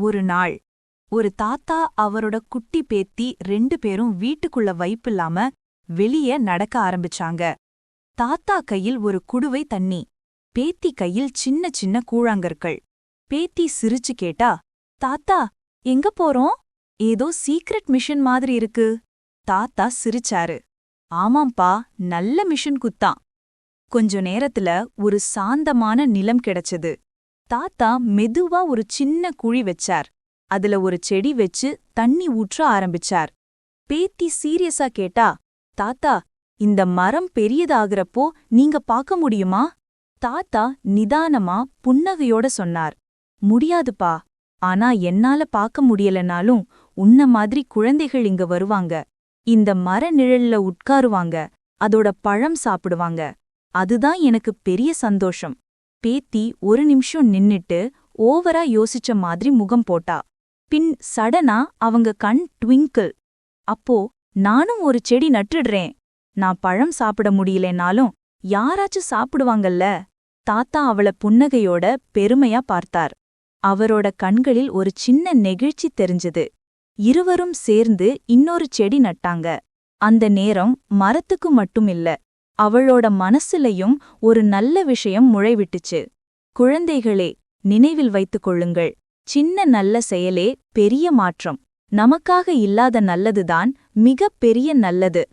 ஒரு நாள் ஒரு தாத்தா அவரோட குட்டி பேத்தி ரெண்டு பேரும் வீட்டுக்குள்ள வைப்பில்லாம வெளியே நடக்க ஆரம்பிச்சாங்க. தாத்தா கையில் ஒரு குடுவை தண்ணி பேத்தி கையில் சின்ன சின்ன கூழாங்கற்கள். பேத்தி சிரிச்சு கேட்டா தாத்தா எங்க போறோம்? ஏதோ சீக்ரெட் மிஷன் மாதிரி இருக்கு. தாத்தா சிரிச்சாரு. ஆமாம்பா நல்ல மிஷன் குத்தான். கொஞ்ச நேரத்துல ஒரு சாந்தமான நிலம் கிடைச்சது. தாத்தா மெதுவா ஒரு சின்ன குழி வச்சார். அதுல ஒரு செடி வச்சு தண்ணி ஊற்ற ஆரம்பிச்சார். பேத்தி சீரியஸா கேட்டா தாத்தா இந்த மரம் பெரியதாகிறப்போ நீங்க பார்க்க முடியுமா? தாத்தா நிதானமா புன்னகையோட சொன்னார். முடியாதுப்பா. ஆனா என்னால பார்க்க முடியலனாலும் உன்ன மாதிரி குழந்தைகள் இங்க வருவாங்க. இந்த மர நிழல்ல உட்காருவாங்க. அதோட பழம் சாப்பிடுவாங்க. அதுதான் எனக்கு பெரிய சந்தோஷம். பேத்தி ஒரு நிமிஷம் நின்னுட்டு ஓவரா யோசிச்ச மாதிரி முகம் போட்டா. பின் சடனா அவங்க கண் ட்விங்கிள். அப்போ நானும் ஒரு செடி நட்டுடுறேன். நான் பழம் சாப்பிட முடியலனாலும் யாராச்சும் சாப்பிடுவாங்கல்ல? தாத்தா அவள புன்னகையோட பெருமையா பார்த்தார். அவரோட கண்களில் ஒரு சின்ன நெகிழ்ச்சி தெரிஞ்சது. இருவரும் சேர்ந்து இன்னொரு செடி நட்டாங்க. அந்த நேரம் மரத்துக்கு மட்டும் இல்ல அவளோட மனசுலயும் ஒரு நல்ல விஷயம் முளைவிட்டுச்சு. குழந்தைகளே நினைவில் வைத்துக் கொள்ளுங்கள். சின்ன நல்ல செயலே பெரிய மாற்றம். நமக்காக இல்லாத நல்லதுதான் மிகப் பெரிய நல்லது.